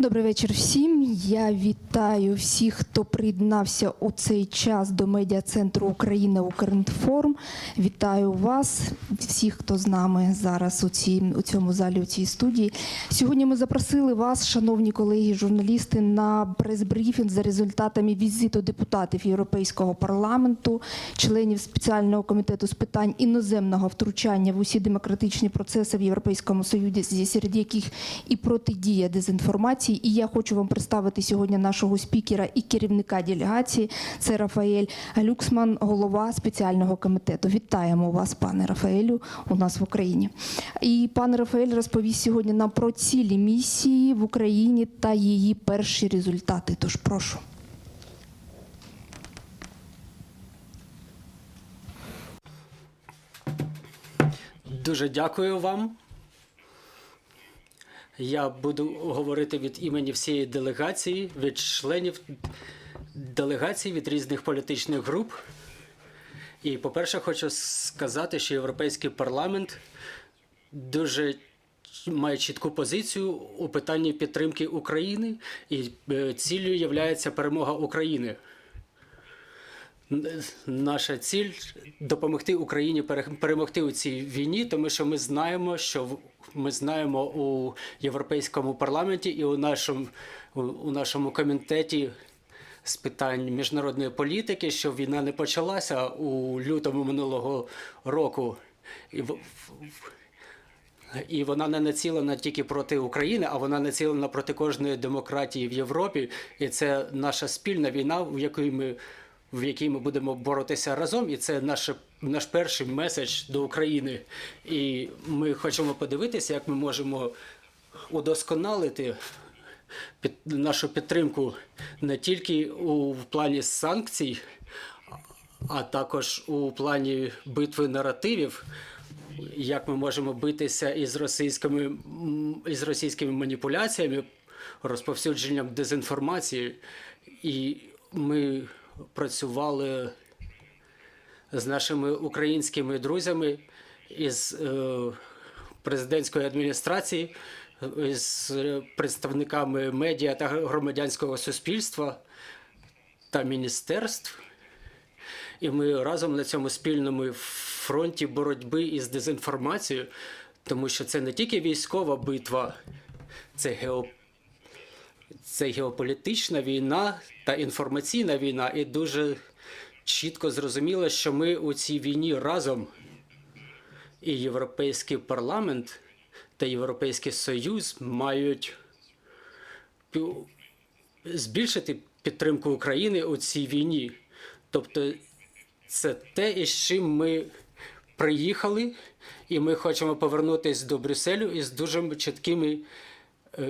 Добрий вечір всім. Я вітаю всіх, хто приєднався у цей час до медіа центру Україна Укрінформ. Вітаю вас, всіх, хто з нами зараз у, цій, у цьому залі, у цій студії. Сьогодні ми запросили вас, шановні колеги, журналісти, на прес-брифінг за результатами візиту депутатів Європейського парламенту, членів спеціального комітету з питань іноземного втручання в усі демократичні процеси в Європейському Союзі, серед яких і протидія дезінформації. І я хочу вам представити сьогодні нашого спікера і керівника делегації. Це Рафаель Люксман, голова спеціального комітету. Вітаємо вас, пане Рафаелю, у нас в Україні. І пан Рафаель розповість сьогодні нам про цілі місії в Україні та її перші результати. Тож прошу. Дуже дякую вам. Я буду говорити від імені всієї делегації, від членів делегації від різних політичних груп. І, по-перше, хочу сказати, що Європейський парламент дуже має чітку позицію у питанні підтримки України, і е, ціллю є перемога України. Наша ціль допомогти Україні перемогти у цій війні, тому що ми знаємо, що ми знаємо у Європейському парламенті і у нашому, у- нашому комітеті з питань міжнародної політики, що війна не почалася у лютому минулого року. І, і вона не націлена тільки проти України, а вона націлена проти кожної демократії в Європі. І це наша спільна війна, в якій ми, в якій ми будемо боротися разом. І це наше, наш перший меседж до України. І ми хочемо подивитися, як ми можемо удосконалити під, нашу підтримку не тільки у в плані санкцій, а також у плані битви наративів, як ми можемо битися із російськими, із російськими маніпуляціями, розповсюдженням дезінформації. І ми працювали з нашими українськими друзями із е, президентської адміністрації, з представниками медіа та громадянського суспільства та міністерств. І ми разом на цьому спільному фронті боротьби із дезінформацією, тому що це не тільки військова битва, це, гео... це геополітична війна та інформаційна війна. І дуже чітко зрозуміло, що ми у цій війні разом. І Європейський парламент та Європейський Союз мають збільшити підтримку України у цій війні. Тобто це те, із чим ми приїхали, і ми хочемо повернутися до Брюсселю із дуже чіткими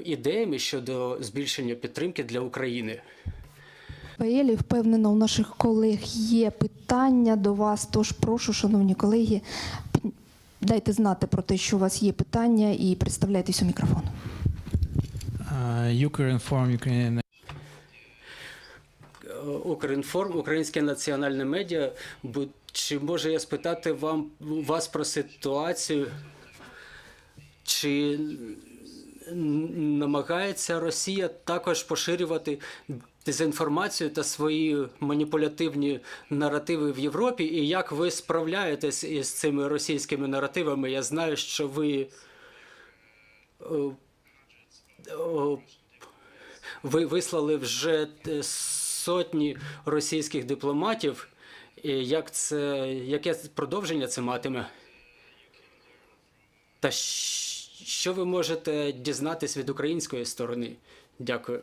ідеями щодо збільшення підтримки для України. Рафаелі, впевнено, у наших колег є питання до вас. Тож прошу, шановні колеги, дайте знати про те, що у вас є питання, і представляйтесь у мікрофон. Uh, Ukrinform, Ukrainian Е, Укрінформ, Українське національне медіа. Чи може я спитати вам вас про ситуацію? Чи намагається Росія також поширювати дезінформацію та свої маніпулятивні наративи в Європі? І як ви справляєтесь із цими російськими наративами? Я знаю, що ви. е, ви вислали вже е, сотні російських дипломатів. І Як це, яке продовження це матиме? Та що ви можете дізнатись від української сторони? Дякую.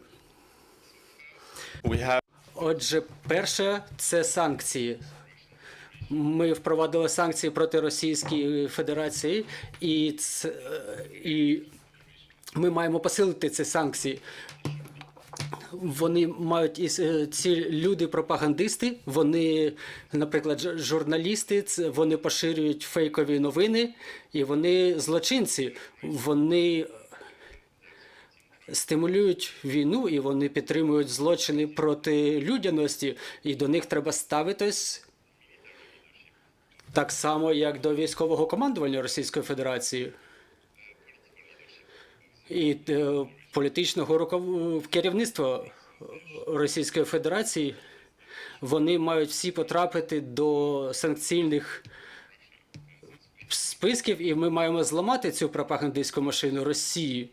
We have Отже, перше це санкції. Ми впровадили санкції проти Російської Федерації, і, це, е, і ми маємо посилити ці санкції. Вони мають із- е, ці люди пропагандисти. Вони, наприклад, журналісти, вони поширюють фейкові новини, і вони злочинці. Вони стимулюють війну і вони підтримують злочини проти людяності, і до них треба ставитись так само, як до військового командування Російської Федерації. І е, політичного руков... керівництва Російської Федерації. Вони мають всі потрапити до санкційних списків, і ми маємо зламати цю пропагандистську машину Росії.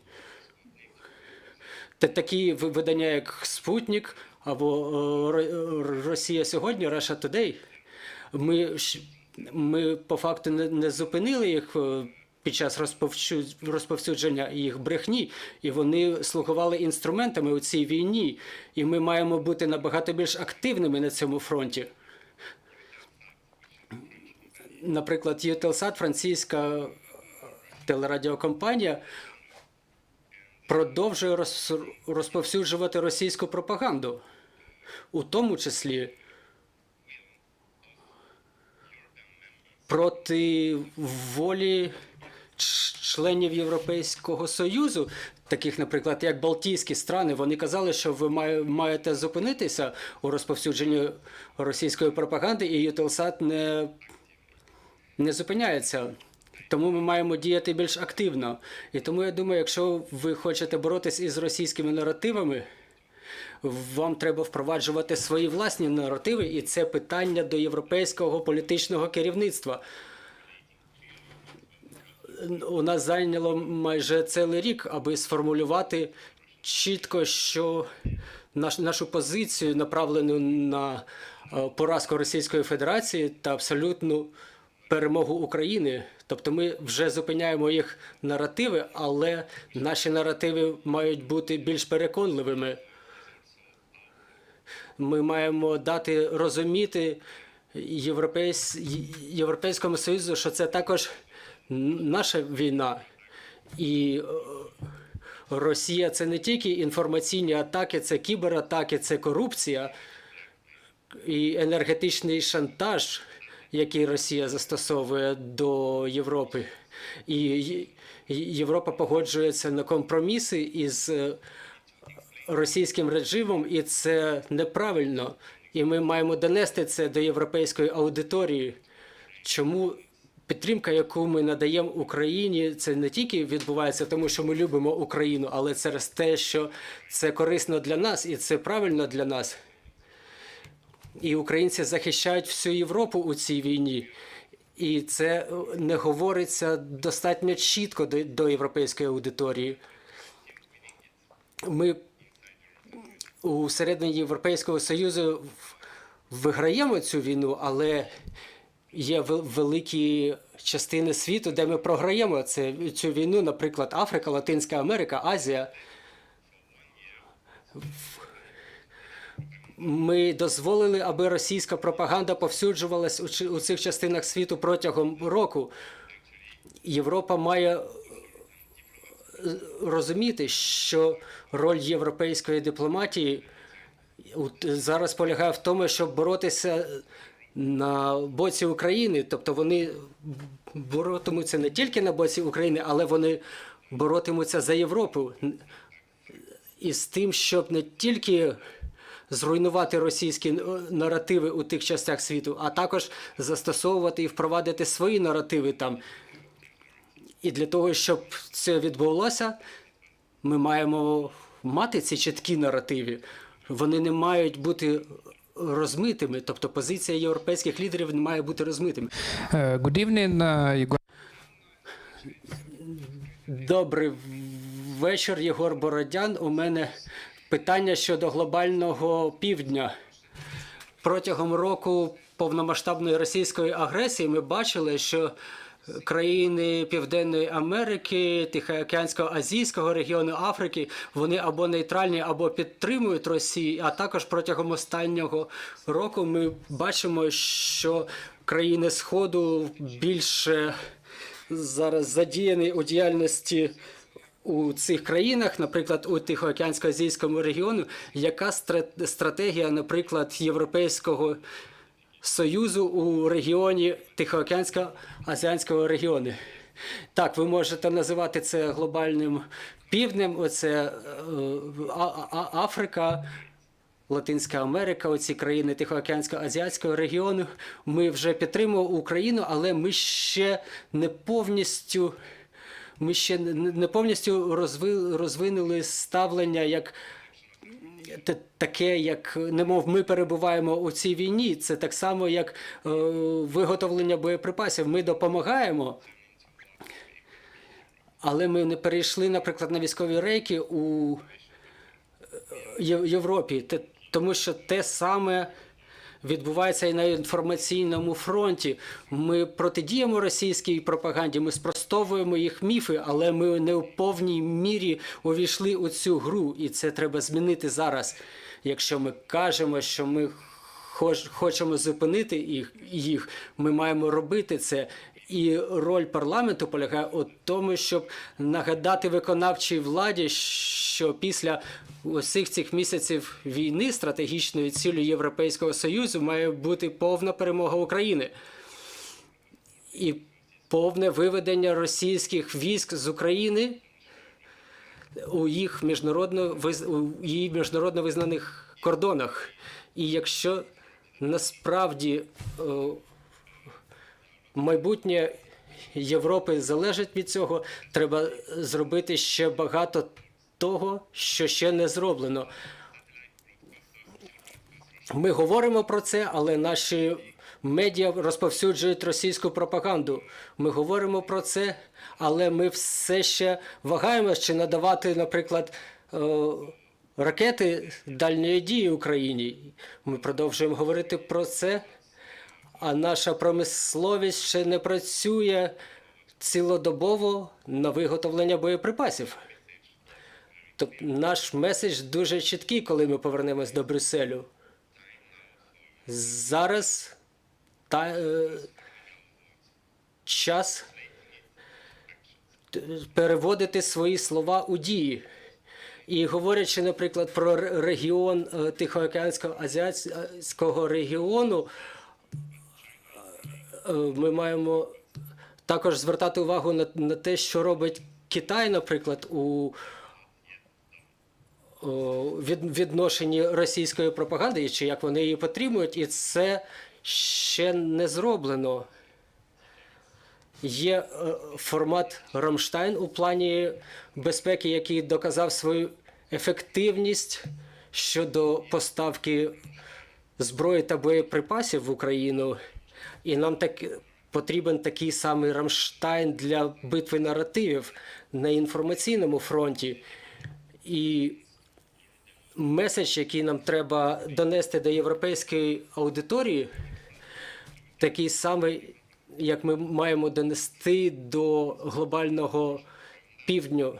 Та такі видання, як Спутник або е, Росія сьогодні, Russia Today, ми, ми по факту не, не зупинили їх е, під час розповсюдження їх брехні, і вони слугували інструментами у цій війні. І ми маємо бути набагато більш активними на цьому фронті. Наприклад, Ютелсат, французька телерадіокомпанія, продовжує роз- розповсюджувати російську пропаганду, у тому числі проти волі членів Європейського Союзу, таких, наприклад, як Балтійські страни, вони казали, що ви маєте зупинитися у розповсюдженні російської пропаганди, і Ютелсат не, не зупиняється. Тому ми маємо діяти більш активно. І тому я думаю, якщо ви хочете боротись із російськими наративами, вам треба впроваджувати свої власні наративи, і це питання до європейського політичного керівництва. У нас зайняло майже цілий рік, аби сформулювати чітко, що наш, нашу позицію, направлену на е, поразку Російської Федерації та абсолютну перемогу України. Тобто ми вже зупиняємо їх наративи, але наші наративи мають бути більш переконливими. Ми маємо дати розуміти Європейсь... Європейському Союзу, що це також наша війна. І е, Росія це не тільки інформаційні атаки, це кібератаки, це корупція і енергетичний шантаж, який Росія застосовує до Європи. І Європа погоджується на компроміси із е, російським режимом, і це неправильно. І ми маємо донести це до європейської аудиторії. Чому підтримка, яку ми надаємо Україні, це не тільки відбувається тому, що ми любимо Україну, але через те, що це корисно для нас і це правильно для нас. І українці захищають всю Європу у цій війні. І це е, не говориться достатньо чітко до, до європейської аудиторії. Ми у середині Європейського Союзу виграємо цю війну, але є великі частини світу, де ми програємо це, цю війну, наприклад, Африка, Латинська Америка, Азія. Ми дозволили, аби російська пропаганда повсюджувалась у, цих частинах світу протягом року. Європа має розуміти, що роль європейської дипломатії зараз полягає в тому, щоб боротися на боці України. Тобто вони боротимуться не тільки на боці України, але вони боротимуться за Європу. І з тим, щоб не тільки зруйнувати російські е, наративи у тих частях світу, а також застосовувати і впровадити свої наративи там. І для того, щоб це відбулося, ми маємо мати ці чіткі наративи. Вони не мають бути розмитими. Тобто позиція європейських лідерів не має бути розмитими. Uh, good evening, Igor. Добрий вечір, Єгор Бородян. У мене питання щодо глобального півдня. Протягом року повномасштабної російської агресії ми бачили, що країни Південної Америки, Тихоокеанського Азійського регіону Африки вони або нейтральні, або підтримують Росію. А також протягом останнього року ми бачимо, що країни Сходу більше зараз задіяні у діяльності у цих країнах, наприклад, у Тихоокеансько-Азійському регіону, яка стра- стратегія, наприклад, Європейського Союзу у регіоні Тихоокеансько-Азіанського регіону? Так, ви можете називати це глобальним півднем, оце е, Африка, Латинська Америка, оці країни Тихоокеансько-Азіатського регіону. Ми вже підтримуємо Україну, але ми ще не повністю ми ще не повністю розви, розвинули ставлення як таке, як немов ми перебуваємо у цій війні. Це так само, як е, виготовлення боєприпасів. Ми допомагаємо. Але ми не перейшли, наприклад, на військові рейки у е, Європі, тому що те саме відбувається і на інформаційному фронті. Ми протидіємо російській пропаганді, ми спростовуємо їх міфи, але ми не в повній мірі увійшли у цю гру, і це треба змінити зараз. Якщо ми кажемо, що ми хоч- хочемо зупинити їх, ми маємо робити це. І роль парламенту полягає у тому, щоб нагадати виконавчій владі, що після усіх цих місяців війни стратегічною ціллю Європейського Союзу має бути повна перемога України і повне виведення російських військ з України у їх міжнародно у її міжнародно визнаних кордонах. І якщо насправді е, майбутнє Європи залежить від цього, треба зробити ще багато того, що ще не зроблено. Ми говоримо про це, але наші медіа розповсюджують російську пропаганду. Ми говоримо про це, але ми все ще вагаємось, чи надавати, наприклад, е, ракети дальньої дії Україні. Ми продовжуємо говорити про це, а наша промисловість ще не працює цілодобово на виготовлення боєприпасів. Тобто наш меседж дуже чіткий, коли ми повернемось до Брюсселю. Зараз та, е, час переводити свої слова у дії. І говорячи, наприклад, про регіон е, Тихоокеанського азіатського регіону, е, ми маємо також звертати увагу на, на те, що робить Китай, наприклад, у від, відношенні російської пропаганди, чи як вони її підтримують, і це ще не зроблено. Є е, формат Рамштайн у плані безпеки, який доказав свою ефективність щодо поставки зброї та боєприпасів в Україну. І нам так потрібен такий самий Рамштайн для битви наративів на інформаційному фронті. І меседж, який нам треба донести до європейської аудиторії, такий самий, як ми маємо донести до глобального півдню.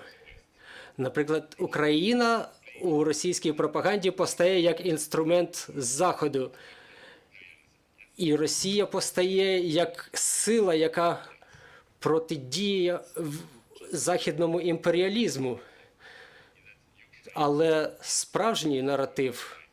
Наприклад, Україна у російській пропаганді постає як інструмент Заходу. І Росія постає як сила, яка протидіє західному імперіалізму. Але справжній наратив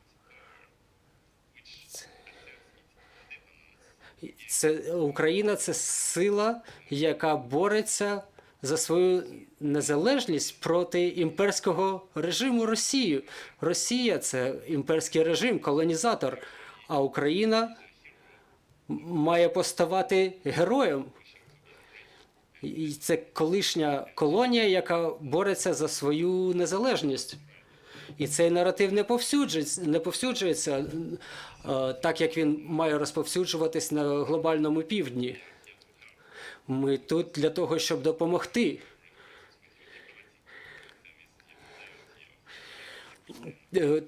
це Україна це сила, яка бореться за свою незалежність проти імперського режиму Росії. Росія це імперський режим, колонізатор, а Україна має поставати героєм. І це колишня колонія, яка бореться за свою незалежність. І цей наратив не повсюджується, не повсюджується е, так, як він має розповсюджуватись на глобальному півдні. Ми тут для того, щоб допомогти. Е,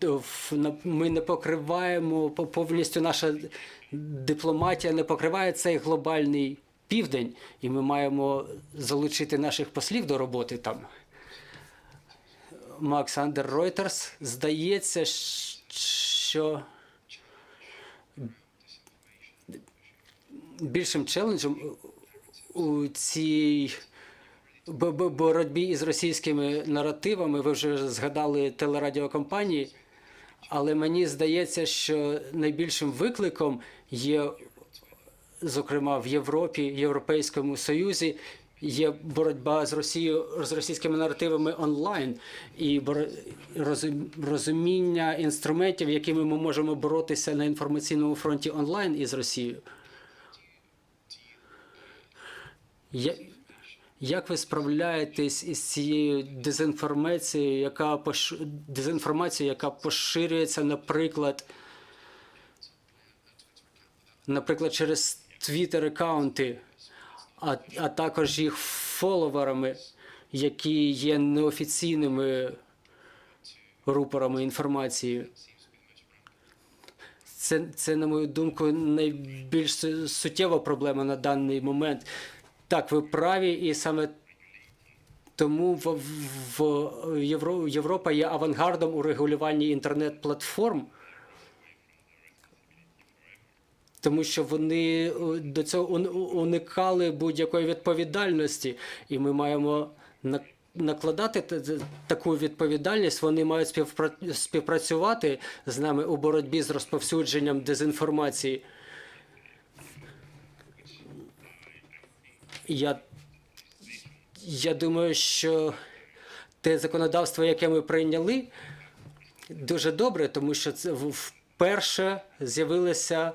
Ми не покриваємо повністю наша дипломатія не покриває цей глобальний південь, і ми маємо залучити наших послів до роботи там. Макс Андер Ройтерс здається, що більшим челенджем у цій бо- бо- боротьбі із російськими наративами, ви вже згадали телерадіокомпанії, але мені здається, що найбільшим викликом є, зокрема в Європі, Європейському Союзі, є боротьба з Росією з російськими наративами онлайн і розуміння інструментів, якими ми можемо боротися на інформаційному фронті онлайн із Росією. Як ви справляєтесь із цією дезінформацією, яка пош... дезінформацією, яка поширюється, наприклад, наприклад, через твіттер аккаунти, а, а також їх фоловерами, які є неофіційними рупорами інформації? Це, це, на мою думку, найбільш суттєва проблема на даний момент. Так, ви праві, і саме тому в, в Євро, Європа є авангардом у регулюванні інтернет-платформ, тому що вони е, до цього уникали будь-якої відповідальності, і ми маємо на- накладати та- та- таку відповідальність. Вони мають співпра- співпрацювати з нами у боротьбі з розповсюдженням дезінформації. Я, я думаю, що те законодавство, яке ми прийняли, дуже добре, тому що це вперше з'явилася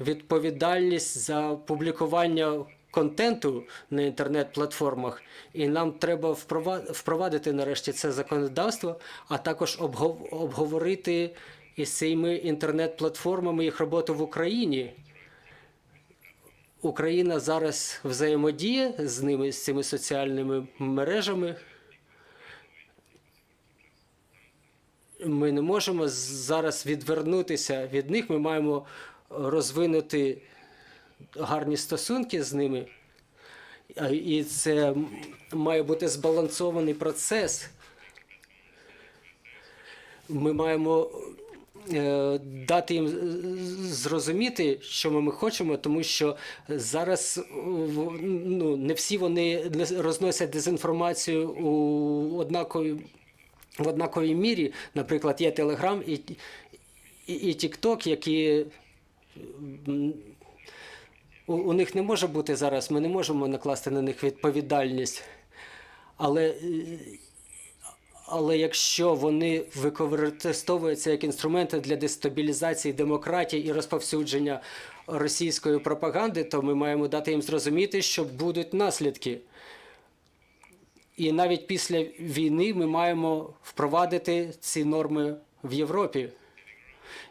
відповідальність за публікування контенту на інтернет-платформах, і нам треба впрова- впровадити нарешті це законодавство, а також обгов- обговорити із цими інтернет-платформами їх роботу в Україні. Україна зараз взаємодіє з ними, з цими соціальними мережами. Ми не можемо зараз відвернутися від них. Ми маємо розвинути гарні стосунки з ними. І це має бути збалансований процес. Ми маємо дати їм зрозуміти, що ми хочемо, тому що зараз е, ну, не всі вони розносять дезінформацію у однаковій, в однаковій мірі. Наприклад, є Телеграм і, і, і TikTok, які у, у них не може бути зараз, ми не можемо накласти на них відповідальність. Але, е, але якщо вони використовуються як інструменти для дестабілізації демократії і розповсюдження російської пропаганди, то ми маємо дати їм зрозуміти, що будуть наслідки. І навіть після війни ми маємо впровадити ці норми в Європі.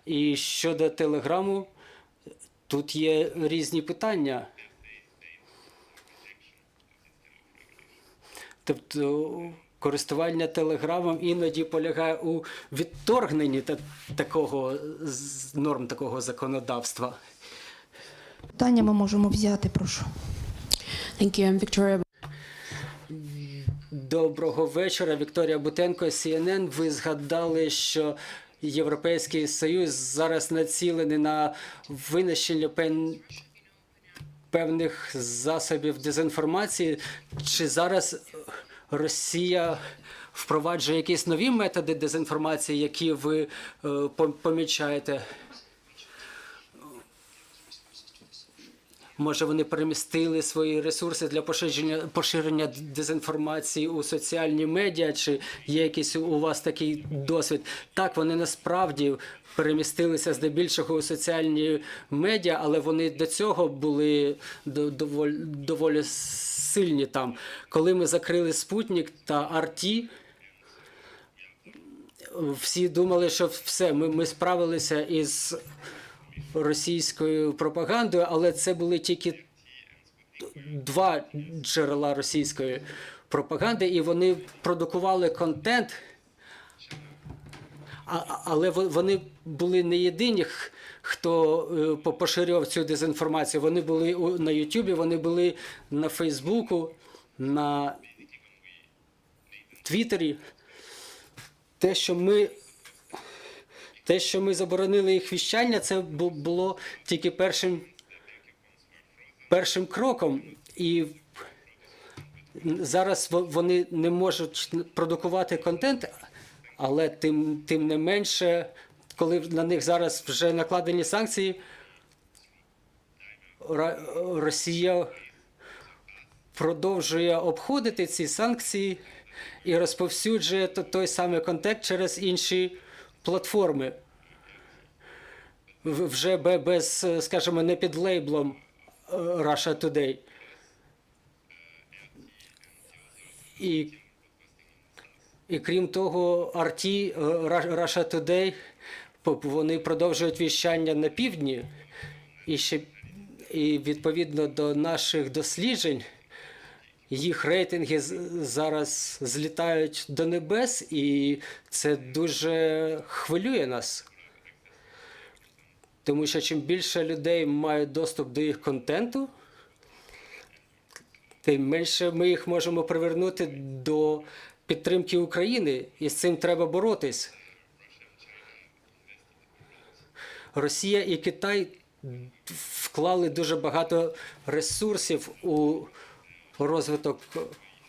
І щодо телеграму, тут є різні питання. Тобто користування телеграмом іноді полягає у відторгненні та- такого норм такого законодавства. Питання ми можемо взяти, прошу. Thank you. I'm Victoria. Доброго вечора, Вікторія Бутенко, CNN. Ви згадали, що Європейський Союз зараз націлений на винищення пен- певних засобів дезінформації. Чи зараз Росія впроваджує якісь нові методи дезінформації, які ви е, помічаєте? Може, вони перемістили свої ресурси для поширення, поширення дезінформації у соціальні медіа, чи є якийсь у вас такий досвід? Так, вони насправді перемістилися здебільшого у соціальні медіа, але вони до цього були до- доволі, доволі сильні там. Коли ми закрили Спутник та Арті, всі думали, що все, ми, ми справилися із російською пропагандою, але це були тільки два джерела російської пропаганди, і вони продукували контент, але вони були не єдині, хто е, по- поширював цю дезінформацію. Вони були на Ютубі, вони були на Фейсбуку, на Твіттері. Те, що ми те, що ми заборонили їх віщання, це було тільки першим, першим кроком. І зараз вони не можуть продукувати контент, але тим, тим не менше, коли на них зараз вже накладені санкції, Росія продовжує обходити ці санкції і розповсюджує той самий контент через інші платформи. Вже бе- без, е, скажімо, не під лейблом е, Russia Today. І, і крім того, RT, е, Russia Today, вони продовжують віщання на півдні. І, ще, і відповідно до наших досліджень, їх рейтинги зараз злітають до небес, і це дуже хвилює нас. Тому що чим більше людей мають доступ до їх контенту, тим менше ми їх можемо привернути до підтримки України, і з цим треба боротись. Росія і Китай вклали дуже багато ресурсів у розвиток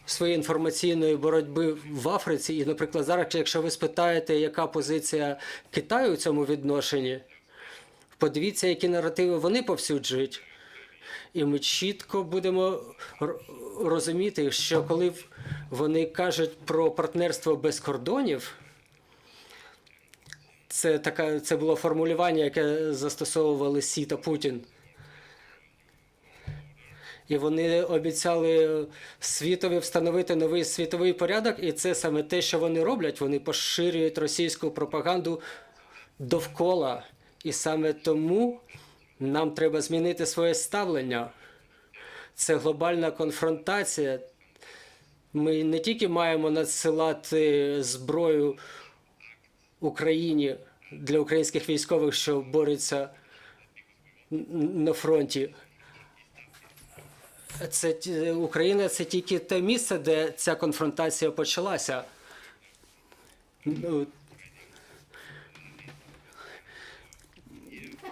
своєї інформаційної боротьби в Африці. І, наприклад, зараз, якщо ви спитаєте, яка позиція Китаю у цьому відношенні, подивіться, які наративи вони повсюджують. І ми чітко будемо розуміти, що коли вони кажуть про партнерство без кордонів, це, така, це було формулювання, яке застосовували Сі та Путін. І вони обіцяли світові встановити новий світовий порядок, і це саме те, що вони роблять. Вони поширюють російську пропаганду довкола. І саме тому нам треба змінити своє ставлення. Це глобальна конфронтація. Ми не тільки маємо надсилати зброю Україні для українських військових, що борються на фронті. Це Україна це тільки те місце, де ця конфронтація почалася.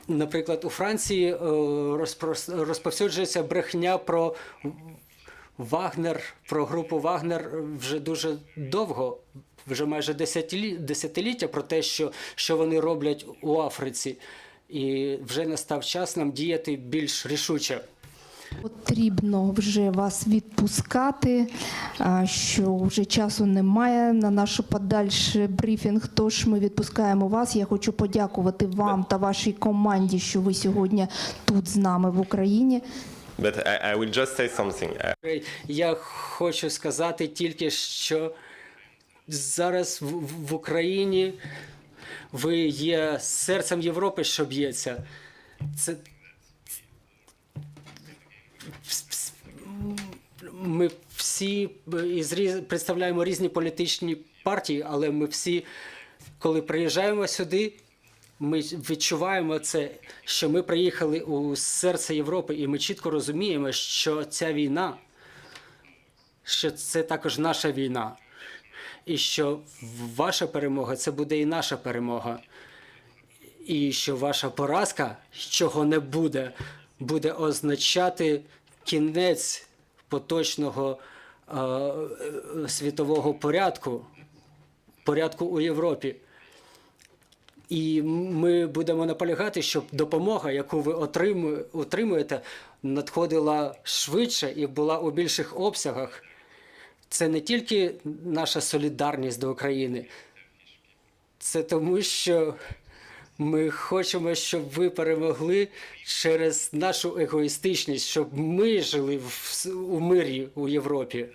Наприклад, у Франції е, розповсюджується брехня про Вагнер, про групу Вагнер вже дуже довго, вже майже десятилі- десятиліття про те, що, що вони роблять у Африці. І вже настав час нам діяти більш рішуче. Потрібно вже вас відпускати, що вже часу немає на наш подальший брифінг. Тож ми відпускаємо вас. Я хочу подякувати вам та вашій команді, що ви сьогодні тут з нами в Україні. But I, I will just say something. Я хочу сказати тільки, що зараз в, в Україні ви є серцем Європи, що б'ється. Це ми всі представляємо різні політичні партії, але ми всі, коли приїжджаємо сюди, ми відчуваємо це, що ми приїхали у серце Європи, і ми чітко розуміємо, що ця війна, що це також наша війна, і що ваша перемога це буде і наша перемога. І що ваша поразка, чого не буде, буде означати кінець поточного е, світового порядку, порядку у Європі. І ми будемо наполягати, щоб допомога, яку ви отримуєте, надходила швидше і була у більших обсягах. Це не тільки наша солідарність до України, це тому, що ми хочемо, щоб ви перемогли через нашу егоїстичність, щоб ми жили в, у мирі у Європі.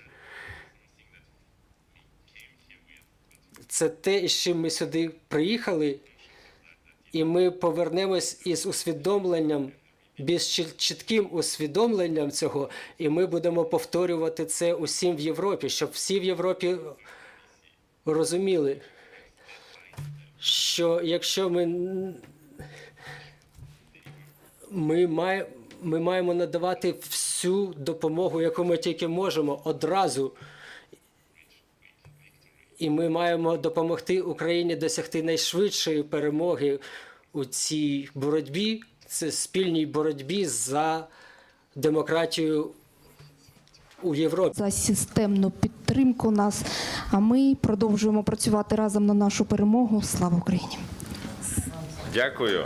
Це те, з чим ми сюди приїхали, і ми повернемось із усвідомленням, більш чітким усвідомленням цього, і ми будемо повторювати це усім в Європі, щоб всі в Європі розуміли, що якщо ми, ми, має, ми маємо надавати всю допомогу, яку ми тільки можемо одразу. І ми маємо допомогти Україні досягти найшвидшої перемоги у цій боротьбі, це спільній боротьбі за демократію у Європі. за системну підтримку нас. А ми продовжуємо працювати разом на нашу перемогу. Слава Україні! дякую.